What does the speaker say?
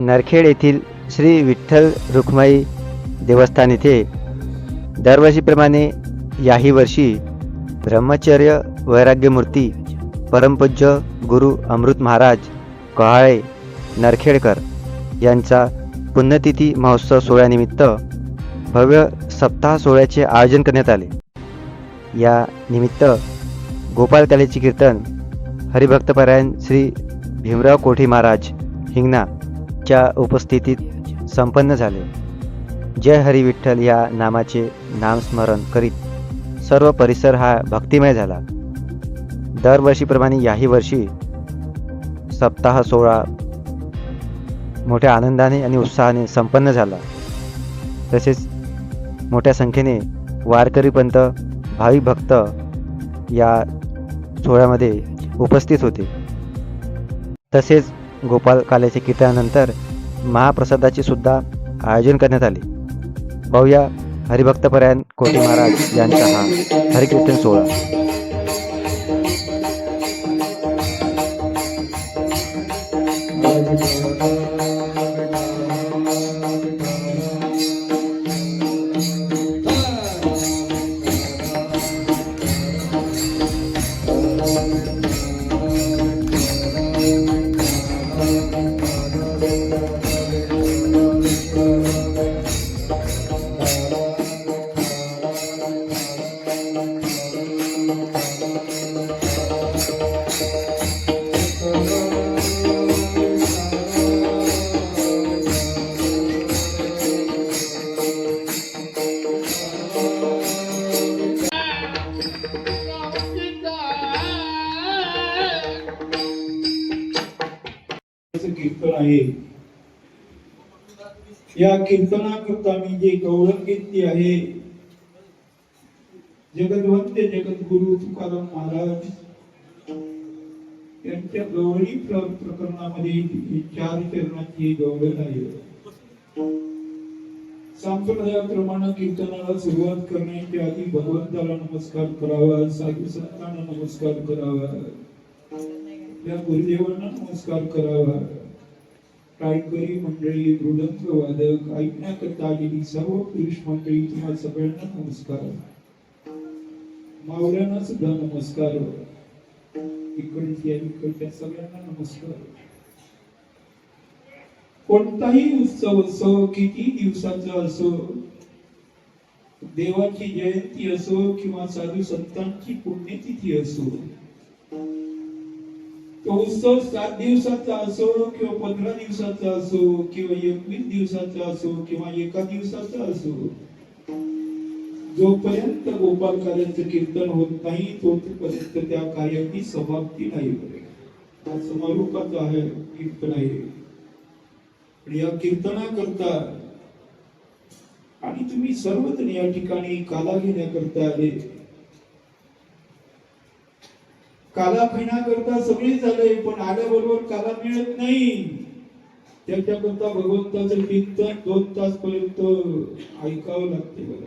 नरखेड येथील श्री विठ्ठल रुक्माई देवस्थान येथे दरवर्षीप्रमाणे याही वर्षी ब्रह्मचर्य वैराग्यमूर्ती परमपूज्य गुरु अमृत महाराज कहाळे नरखेडकर यांचा पुण्यतिथी महोत्सव सोहळ्यानिमित्त भव्य सप्ताह सोहळ्याचे आयोजन करण्यात आले. या निमित्त गोपाल कलेचे कीर्तन हरिभक्तपरायण श्री भीमराव कोठी महाराज हिंगणा च्या उपस्थितीत संपन्न झाले. जय हरी विठ्ठल या नामाचे नामस्मरण करीत सर्व परिसर हा भक्तिमय झाला. दरवर्षीप्रमाणे याही वर्षी सप्ताह सोहळा मोठ्या आनंदाने आणि उत्साहाने संपन्न झाला. तसेच मोठ्या संख्येने वारकरी पंत भाविक भक्त या सोहळ्यामध्ये उपस्थित होते. तसेच गोपाल काल्याच्या कीर्तनानंतर महाप्रसादाचे सुद्धा आयोजन करण्यात आले. पाहूया हरिभक्तपरायण कोटी महाराज यांचा हा हरिकीर्तन सोहळा. चं कीर्तन आहे. या कीर्तनाकरता मी जे गौरव घेतली आहे जगदवंत जगद्गुरु तुकाराम महाराज यांच्या गौरी प्रकरणामध्ये चार चरणाची गौरव आहे संप्रदायाप्रमाणे कीर्तनाला सुरुवात करण्याच्या आधी भगवंताला नमस्कार करावा साधू संतांना नमस्कार करावा. त्या गुरुदेवांना नमस्कार करावा. टाळकरी मंडळी मृदंग वादक ऐकण्याकरता आलेली सर्व पुरुष मंडळी किंवा सगळ्यांना नमस्कार. मावळ्यांना सुद्धा नमस्कार. इकडच्या इकडच्या सगळ्यांना नमस्कार. कोणताही उत्सव असो किती दिवसाचा असो देवाची जयंती असो किंवा साधू संतांची पुण्यतिथी असो तो उत्सव सात दिवसाचा असो किंवा पंधरा दिवसाचा असो किंवा एकवीस दिवसाचा असो किंवा एका दिवसाचा असो जोपर्यंत गोपाल कार्याचं कीर्तन होत नाही तोपर्यंत त्या कार्याची समाप्ती नाही हा समारोपाचा आहे कीर्तन आहे. आणि कीर्तना करता आणि तुम्ही सर्वजण या ठिकाणी काला घेण्याकरता आले. काला पिण्याकरता सगळे झाले पण आल्याबरोबर काला मिळत नाही. त्याच्याकरता भगवंताचं कीर्तन दोन तास पर्यंत ऐकावं लागते बघा